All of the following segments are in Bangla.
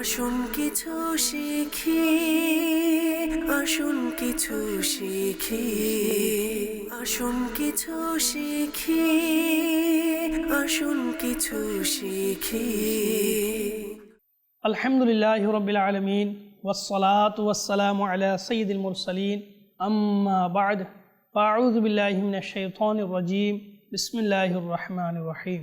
আসুন কিছু শিখি আসুন কিছু শিখি আসুন কিছু শিখি আসুন কিছু শিখি الحمد لله رب العالمين والصلاة والسلام على سيد المرسلين أما بعد فأعوذ بالله من الشيطان الرجيم بسم الله الرحمن الرحيم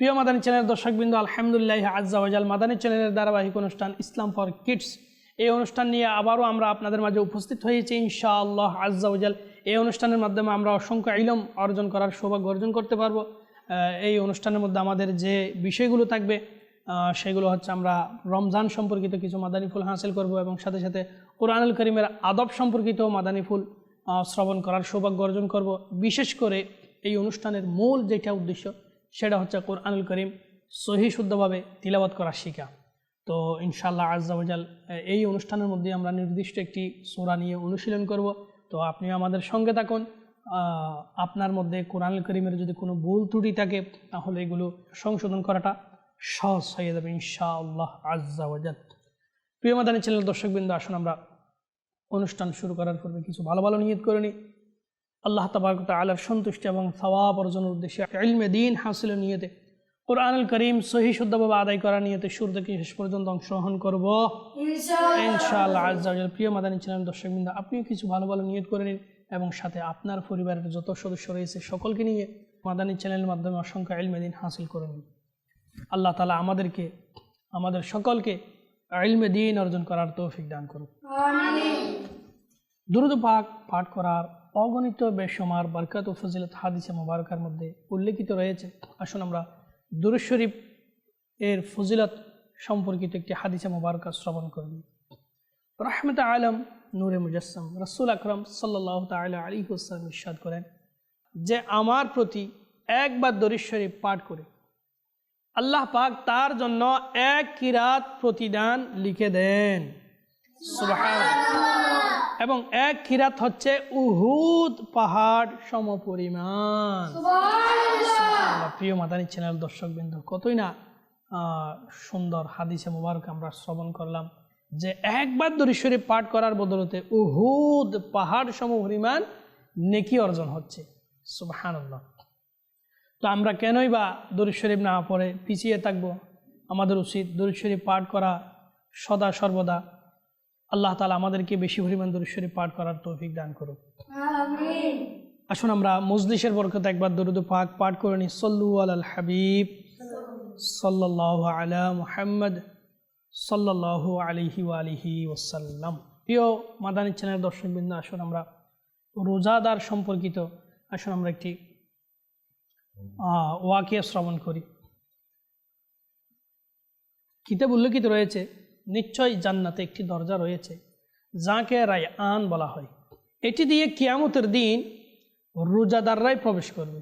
প্রিয় মাদানী চ্যানেলের দর্শকবৃন্দ, আলহামদুলিল্লাহ আজ্জাওয়াজাল মাদানী চ্যানেলের ধারাবাহিক অনুষ্ঠান ইসলাম ফর কিডস। এই অনুষ্ঠান নিয়ে আবারও আমরা আপনাদের মাঝে উপস্থিত হয়েছি ইনশাআল্লাহ আজ্জাওয়াজাল এই অনুষ্ঠানের মাধ্যমে আমরা অসংখ্য ইলম অর্জন করার সৌভাগ্য অর্জন করতে পারব। এই অনুষ্ঠানের মধ্যে আমাদের যে বিষয়গুলো থাকবে সেগুলো হচ্ছে আমরা রমজান সম্পর্কিত কিছু মাদানী ফুল হাসিল করব এবং সাথে সাথে কোরআনুল করিমের আদব সম্পর্কিত মাদানী ফুল শ্রবণ করার সৌভাগ্য অর্জন করব। বিশেষ করে এই অনুষ্ঠানের মূল যেটা উদ্দেশ্য সেটা হচ্ছে কোরআনুল করিম সহি শুদ্ধভাবে তিলাবাত করা শিখা। তো ইনশাল্লাহ আজাল এই অনুষ্ঠানের মধ্যে আমরা নির্দিষ্ট একটি সোরা নিয়ে অনুশীলন করব। তো আপনি আমাদের সঙ্গে থাকুন। আপনার মধ্যে কোরআনুল করিমের যদি কোনো ভুল ত্রুটি থাকে, তাহলে এগুলো সংশোধন করাটা সহজ হয়ে যাবে ইনশাআল্লাহ আজাল প্রিয় মাদানী চ্যানেল দর্শকবৃন্দ, আসুন আমরা অনুষ্ঠান শুরু করার পূর্বে কিছু ভালো ভালো নিয়ত করে নিই। আল্লাহ তাবারক আলার সন্তুষ্টি এবং সওয়াব অর্জনের উদ্দেশ্যে ইলমে দিন হাসিল নিয়তে কোরআনুল করিম সহি শুদ্ধভাবে আদায় করা নিয়তে শুরু থেকে শেষ পর্যন্ত অংশগ্রহণ করব। ইনশাআল্লাহ। আজ্জাল প্রিয় মাদানী চ্যানেল দর্শকবৃন্দ আপনিও কিছু ভালো ভালো নিয়ত করে নিন এবং সাথে আপনার পরিবারের যত সদস্য রয়েছে সকলকে নিয়ে মাদানী চ্যানেলের মাধ্যমে অসংখ্য ইলমে দিন হাসিল করে নিন। আল্লাহ তালা আমাদেরকে আমাদের সকলকে ইলমে দিন অর্জন করার তৌফিক দান করুন দুরুদ পাক পাঠ করার অগণিত বেসমার বরকত ও ফজিলত হাদিসে মোবারকার মধ্যে উল্লেখিত রয়েছে। আসুন আমরা দুরুদ শরীফ এর ফজিলত সম্পর্কিত একটি হাদিসে মোবারকা শ্রবণ করব রহমত আলম নূরে মুজাসম রসুল আকরম সাল্লাহ তাল আলী হুসালাম ইস্বাদ করেন যে আমার প্রতি একবার দরুদ শরীফ পাঠ করে আল্লাহ পাক তার জন্য এক কিরাত প্রতিদান লিখে দেন। সুবহানাল্লাহ। এবং এক খিরাত হচ্ছে উহুদ পাহাড় সমপরিমাণ। প্রিয় মাদানী চ্যানেল দর্শকবৃন্দ কতই না সুন্দর হাদিসে মুবারক আমরা শ্রবণ করলাম যে একবার দরিশ্বরী পাঠ করার বদলতে উহুদ পাহাড় সমপরিমাণ নেকি অর্জন হচ্ছে। সুবহানাল্লাহ। তো আমরা কেনই বা দরুদ শরীফ না পড়ে পিছিয়ে থাকব? আমাদের উচিত দরুদ শরীফ পাঠ করা সদা সর্বদা আল্লাহ তালা আমাদেরকে বেশি পরিমাণ দরুদ পাঠ করার তৌফিক দান করুক। আসুন আমরা মজলিসের বরকত একবার দরুদ পাক পাঠ করে নিই। সল্লু আল হাবিব। সাল্লাহ আলা মুহাম্মদ। সাল্লাহ আলিহি আলিহি ওসাল্লাম প্রিয় মাদানী চ্যানেল দর্শকবৃন্দ আসুন আমরা রোজাদার সম্পর্কিত আসুন আমরা একটি আহ, ওয়াকিয়া শ্রবণ করি। কিতাব উল্লেখিত রয়েছে নিশ্চয় জান্নাতে একটি দরজা রয়েছে যাকে রায় আন বলা হয়। এটি দিয়ে কিয়ামতের দিন রোজাদাররাই প্রবেশ করবে।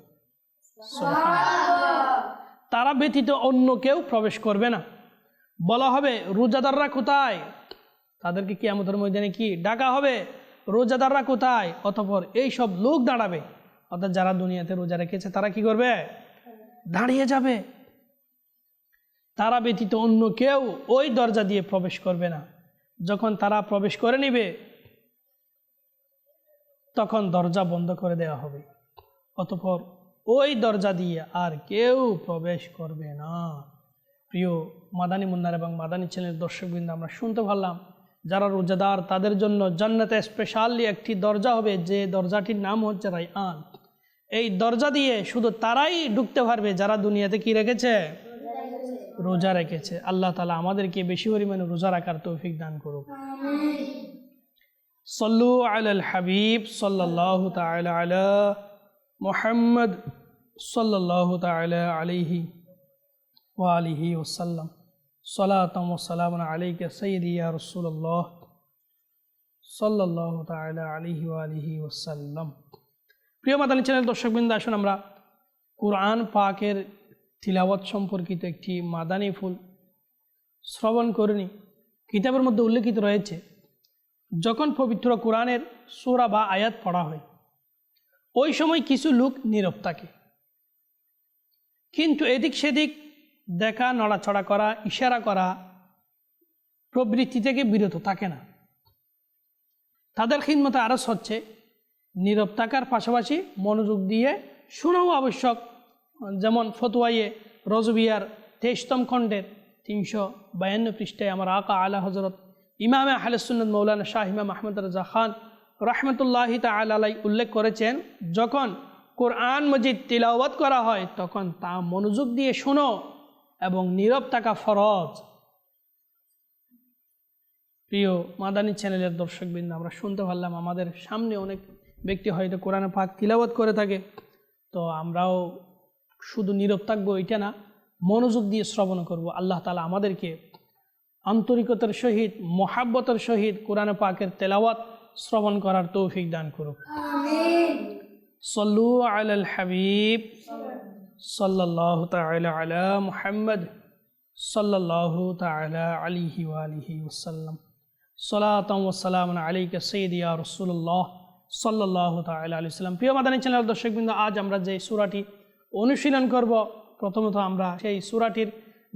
তারা ব্যতীত অন্য কেউ প্রবেশ করবে না। বলা হবে রোজাদাররা কোথায়? তাদেরকে কিয়ামতের ময়দানে কি ডাকা হবে? রোজাদাররা কোথায়? অতপর এই সব লোক দাঁড়াবে। অর্থাৎ যারা দুনিয়াতে রোজা রেখেছে তারা কি করবে? দাঁড়িয়ে যাবে। তারা ব্যতীত অন্য কেউ ওই দরজা দিয়ে প্রবেশ করবে না। যখন তারা প্রবেশ করে নিবে, তখন দরজা বন্ধ করে দেওয়া হবে। অতপর ওই দরজা দিয়ে আর কেউ প্রবেশ করবে না। প্রিয় মাদানী মুন্নার এবং মাদানী চ্যানেলের দর্শকবৃন্দ, আমরা শুনতে পারলাম, যারা রোজাদার, তাদের জন্য জান্নাতে স্পেশালি একটি দরজা হবে, যে দরজাটির নাম হচ্ছে রাইআন। এই দরজা দিয়ে শুধু তারাই ঢুকতে পারবে, যারা দুনিয়াতে কি রেখেছে? রোজা রেখেছে। আল্লাহ তালা আমাদেরকে বেশি পরিমাণে রোজা রাখার তৌফিক দান করুক। সল্লু আল হাবিব সাল্লাহ তালা আলা মোহাম্মদ সাল্লাহ তালা আলিহি ওয়ালিহি ওসাল্লাম সালাতাম সালাম আলাইকা সৈদিয়া রসুল্লাহ সাল্লাহ তালা আলিহি আলিহি ওসাল্লাম প্রিয় মাদানী চ্যানেল দর্শকবৃন্দ আসুন আমরা কোরআন পাকের তিলাওয়াত সম্পর্কিত একটি মাদানী ফুল শ্রবণ করিনি। কিতাবের মধ্যে উল্লেখিত রয়েছে, যখন পবিত্র কোরআনের সুরা বা আয়াত পড়া হয়, ওই সময় কিছু লোক নীরব থাকে। কিন্তু এদিক সেদিক দেখা, নড়াচড়া করা, ইশারা করা প্রবৃত্তি থেকে বিরত থাকে না। তাদের খিদমত আরস হচ্ছে নীরব থাকার পাশাপাশি মনোযোগ দিয়ে শোনাও আবশ্যক। যেমন ফতুয়াইয়ে রজবিয়ার তেইশতম খণ্ডের তিনশো বায়ান্ন পৃষ্ঠায় আমার আকা আলা হজরত ইমামে আহলসুন্নত মৌলানা শাহ ইমাম আহমদ রাজা খান রহমতুল্লাহ তালাই উল্লেখ করেছেন, যখন কোরআন মজিদ তিলাওয়াত করা হয়, তখন তা মনোযোগ দিয়ে শোনো এবং নীরব থাকা ফরজ। প্রিয় মাদানী চ্যানেলের দর্শকবৃন্দ, আমরা শুনতে পারলাম আমাদের সামনে অনেক ব্যক্তি হয়তো কোরআনে পাক তিলাওয়াত করে থাকে, তো আমরাও শুধু নীরব থাকব এটা না মনোযোগ দিয়ে শ্রবণ করব। আল্লাহ তালা আমাদেরকে আন্তরিকতার সহিত মহাব্বতের সহিত কোরআনে পাকের তেলাওয়াত শ্রবণ করার তৌফিক দান করুক। সল্লু আল হাবিব সাল্লাহ আলা মুহাম্মদ সাল্লাহ তালা আলিহি আলিহি ওসাল্লাম সালাতাম ওসালাম আলিকা সৈদিয়া রসুল্লাহ সাল্লাহ তালা আলি সাল্লাম প্রিয় মাদানী চ্যানেল দর্শকবৃন্দ আজ আমরা যে সুরাটি অনুশীলন করব। প্রথমত আমরা সেই সুরাটির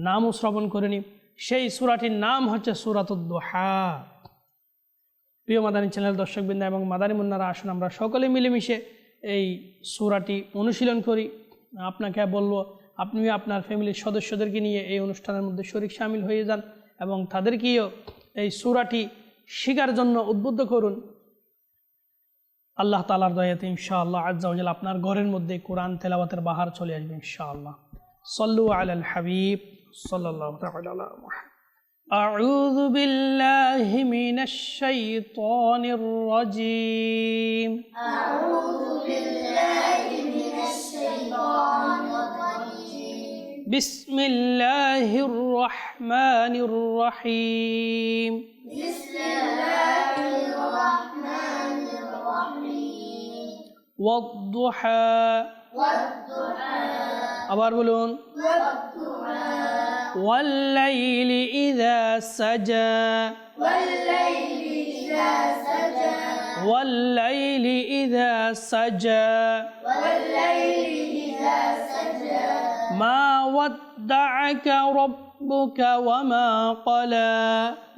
নামও শ্রবণ করে নিই। সেই সুরাটির নাম হচ্ছে সুরাতুদ্দোহা প্রিয় মাদানী চ্যানেল, দর্শকবৃন্দ এবং মাদানী মুন্নারা, আসুন আমরা সকলে মিলেমিশে এই সুরাটি অনুশীলন করি। আপনাকে বলব আপনি আপনার ফ্যামিলির সদস্যদেরকে নিয়ে এই অনুষ্ঠানের মধ্যে শরিক সামিল হয়ে যান এবং তাদেরকেও এই সুরাটি শিকার জন্য উদ্বুদ্ধ করুন। আল্লাহ তালার দয়াতে ইনশাআল্লাহ আজ্জাউজাল আপনার ঘরের মধ্যে কোরআন তেলাওয়াতের বাহার চলে আসবে ইনশাআল্লাহ সল্লু আল হাবিব সাল্লাহ أعوذ بالله من الشيطان الرجيم أعوذ بالله من الشيطان الرجيم بسم الله الرحمن الرحيم بسم الله الرحمن والضحى والضحى আবার বলুন والضحى والليل إذا سجى والليل إذا سجى والليل إذا سجى والليل إذا سجى ما ودعك ربك وما قلى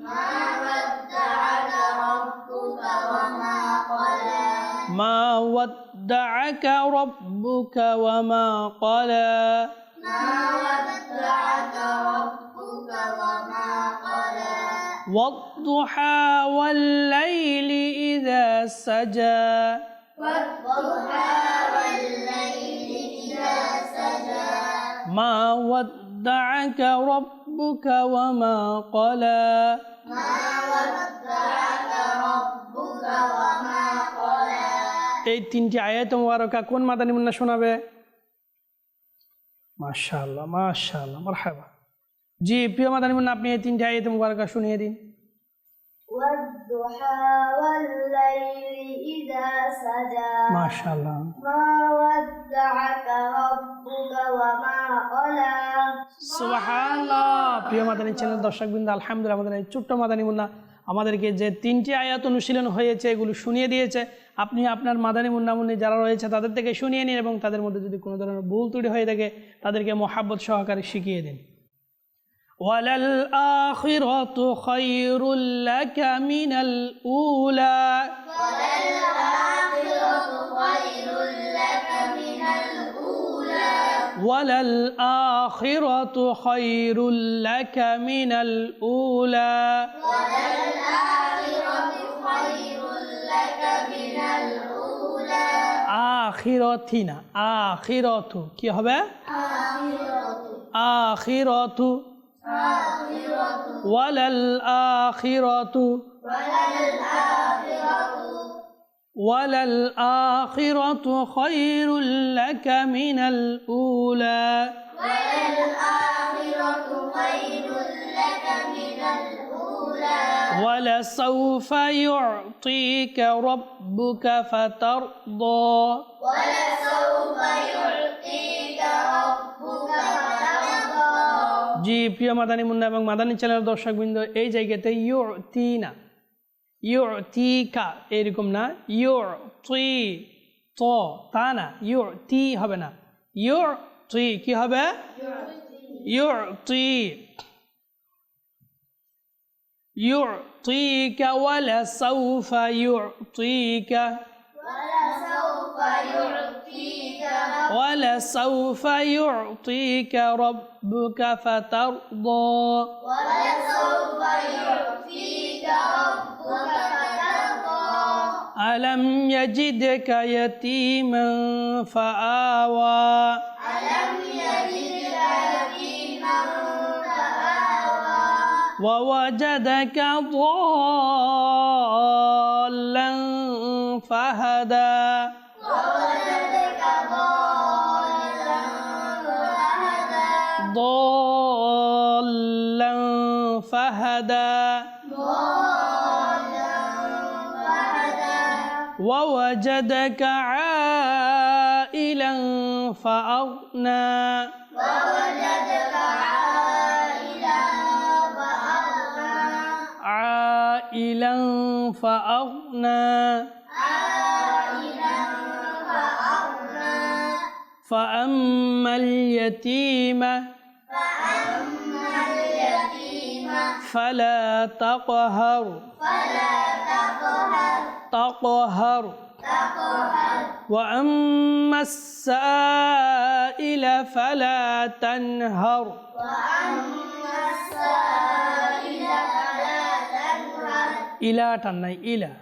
ما ودعك ربك وما قلى ما ودعك ربك وما قلى. ما ودعك ربك وما قلى. والضحى والليل إذا سجى. والضحى والليل إذا سجى. ما ودعك ربك وما قلى. ما ودعك ربك وما قلى এই তিনটি আয়াত মোবারকা কোন মাদানী মুন্না শোনাবে? মাশাল্লাহ মাশাল্লাহ মারহাবা। জি প্রিয় মাদানী মুন্না আপনি এই তিনটি আয়াত মোবারকা শুনিয়ে দিন। দর্শক সুবহানাল্লাহ। আলহামদুল্লাহ আমাদের এই ছোট্ট মাদানী মুন্না আমাদেরকে যে তিনটি আয়াত অনুশীলন হয়েছে এগুলো শুনিয়ে দিয়েছে। আপনি আপনার মাদানী মুন্নামুন্নি যারা রয়েছে তাদের থেকে শুনিয়ে নিন এবং তাদের মধ্যে যদি কোনো ধরনের ভুল ত্রুটি হয়ে থাকে তাদেরকে মহাব্বত সহকারে শিখিয়ে দিন। ওয়ালাল আখিরাত খায়রুল লাকা মিনাল উলা। ওয়ালাল আখিরাত খায়রুল লাকা উলা। آخرتنا آخرت كي هو آخرت آخرت ولا الآخرت ولا الآخرت ولا الآخرت خير لك من الأولى. ولا الآخرت خير لك ولسوف يعطيك ربك فترضى ولسوف يعطيك ربك فترضى জি প্রিয় মাদানী মুন্না এবং মাদানী চ্যানেলের দর্শকবৃন্দ এই জায়গাতে ইউ তি না ইউ তি কা এরকম না ইউ তুই ত তা না ইউ তি হবে না ইউ তুই কি হবে ইউ তুই يعطيك ولسوف يعطيك. ولسوف يعطيك ولسوف يعطيك ربك فترضى. ولسوف يعطيك ربك فترضى. ألم يجدك يتيما فآوى. ألم ووجدك ضالا فهدى. ووجدك ضالا فهدى ضالا فهدى. ووجدك عائلا فأغنى. فأغنى. فأما اليتيم فأما اليتيم فلا تقهر. فلا تقهر. تقهر تقهر وأما السائل فلا تنهر. وأما إلى تنهي إلى.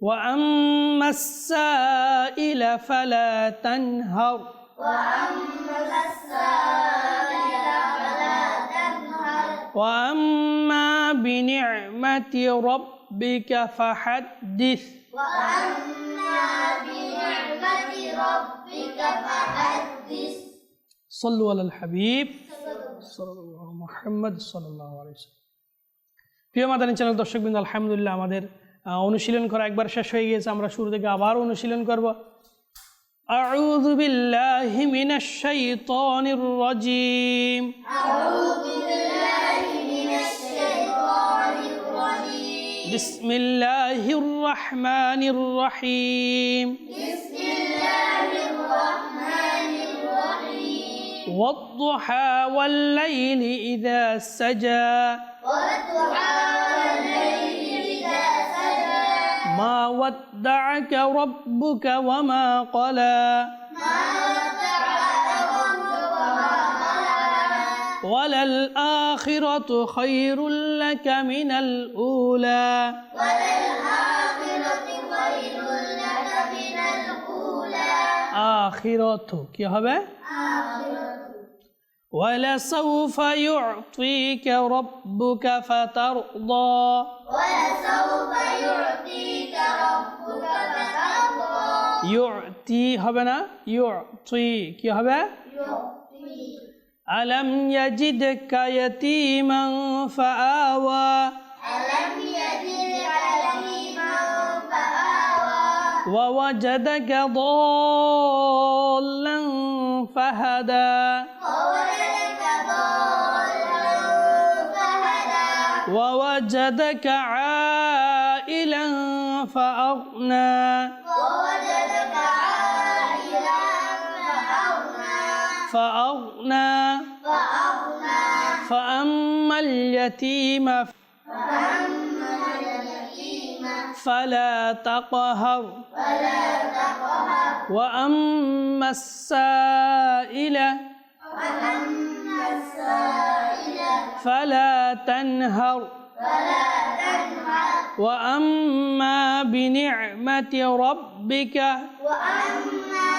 وأما السائل فلا تنهر. وأما السائل فلا تنهر وأما بنعمة ربك فحدث. وأما بنعمة ربك فحدث صلوا على الحبيب. صلى الله محمد صلى الله عليه وسلم. প্রিয় মাদানী চ্যানেল দর্শকবৃন্দ আলহামদুলিল্লাহ আমাদের আহ, অনুশীলন করা একবার শেষ হয়ে গিয়েছে আমরা শুরু থেকে আবার অনুশীলন করব أعوذ بالله من الشيطان الرجيم أعوذ بالله من الشيطان الرجيم بسم الله الرحمن الرحيم بسم والضحى والليل إذا سجى والضحى والليل إذا سجى ما ودعك ربك وما قلى ما ودعك ربك وما قلى وللآخرة خير لك من الأولى وللآخرة خير لك من الأولى آخرة কি হবে ولسوف يعطيك ربك فترضى ولسوف يعطيك ربك فترضى يعطي হবে না يعطي কি হবে يعطي ألم يجدك يتيما فآوى ألم يجدك يتيما فآوى ووجدك ضالا فهدى ووجدك عائلا فأغنى. ووجدك عائلا فأغنى. فأغنى. فأغنى. فأما اليتيم فأما اليتيم فلا تقهر فلا تقهر. وأما السائل وأما السائل فلا تنهر فلا تنهر وأما بنعمة ربك وأما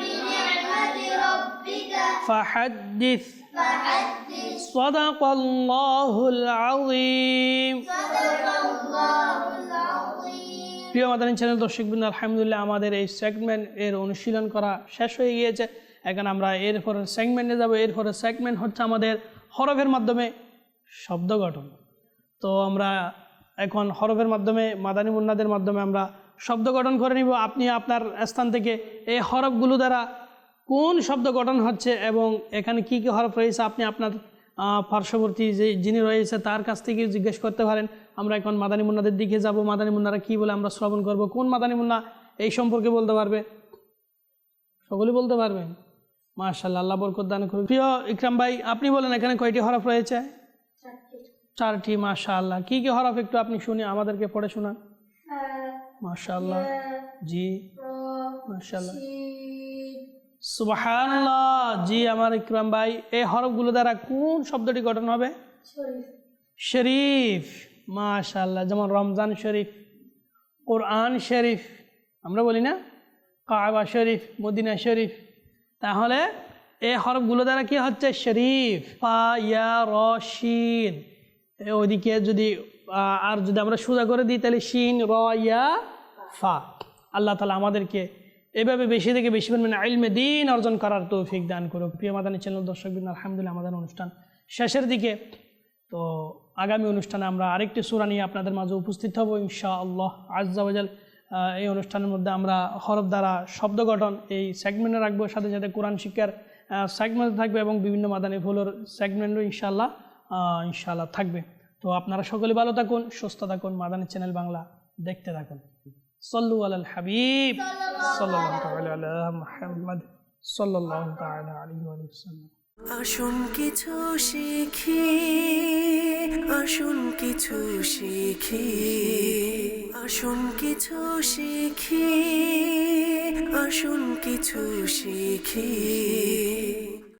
بنعمة ربك فحدث فحدث صدق الله العظيم صدق الله العظيم প্রিয় মাদানী চ্যানেল দর্শকবৃন্দ আলহামদুলিল্লাহ আমাদের এই সেগমেন্ট এর অনুশীলন করা শেষ হয়ে গিয়েছে এখন আমরা এরপরে সেগমেন্টে যাব এরপরে সেগমেন্ট হচ্ছে আমাদের হরফের মাধ্যমে শব্দ গঠন। তো আমরা এখন হরফের মাধ্যমে মাদানী মুন্নাদের মাধ্যমে আমরা শব্দ গঠন করে নিব। আপনি আপনার স্থান থেকে এই হরফগুলো দ্বারা কোন শব্দ গঠন হচ্ছে এবং এখানে কি কি হরফ রয়েছে আপনি আপনার পার্শ্ববর্তী যে যিনি রয়েছে তার কাছ থেকে জিজ্ঞেস করতে পারেন। আমরা এখন মাদানী মুন্নাদের দিকে যাব। মাদানী মুন্নারা কী বলে আমরা শ্রবণ করব। কোন মাদানী মুন্না এই সম্পর্কে বলতে পারবে? সকলেই বলতে পারবেন? মার্শাল্লাহ আল্লাহ বরকত দান করুন প্রিয় ইকরাম ভাই, আপনি বলেন এখানে কয়টি হরফ রয়েছে? চারটি, মাশাআল্লাহ। কি কি হরফ একটু আপনি শুনে, আমাদেরকে পড়ে শোনান। মাশাআল্লাহ। জি। মাশাআল্লাহ। সুবহানাল্লাহ। জি, আমার ইকরাম ভাই, এই হরফগুলো দ্বারা কোন শব্দটি গঠন হবে? শরীফ। মাশাআল্লাহ, যেমন রমজান শরীফ, কোরআন শরীফ, আমরা বলি না? কাবা শরীফ, মদিনা শরীফ তাহলে এই হরফগুলো দ্বারা কি হচ্ছে? শরীফ, পা, ইয়া, র, শিন। এ ওইদিকে যদি আর যদি আমরা সোজা করে দিই, তাহলে শিন, র, ইয়া, ফা। আল্লাহ তালা আমাদেরকে এভাবে বেশি থেকে বেশি পরিমাণে আইলমে দিন অর্জন করার তৌফিক দান করুক। প্রিয় মাদানী চ্যানেল দর্শকবৃন্দ আলহামদুলিল্লাহ আমাদের অনুষ্ঠান শেষের দিকে। তো আগামী অনুষ্ঠানে আমরা আরেকটি সুরা নিয়ে আপনাদের মাঝে উপস্থিত হব ইনশা আল্লাহ এই অনুষ্ঠানের মধ্যে আমরা হরফ দ্বারা শব্দ গঠন এই সেগমেন্টে রাখব। সাথে সাথে কোরআন শিক্ষার সেগমেন্ট থাকবে এবং বিভিন্ন মাদানী ফুলোর সেগমেন্টও ইনশাল্লাহ ইনশাল্লাহ থাকবে। তো আপনারা সকলে ভালো থাকুন সুস্থ থাকুন মাদানী চ্যানেল বাংলা দেখতে থাকুন। সল্লু আলাল হাবিব। আলা মুহাম্মদ সাল্লাল্লাহু আলাইহি ওয়া সাল্লাম। আসুন কিছু শিখি আসুন কিছু শিখি আসুন কিছু শিখি আসুন কিছু শিখি।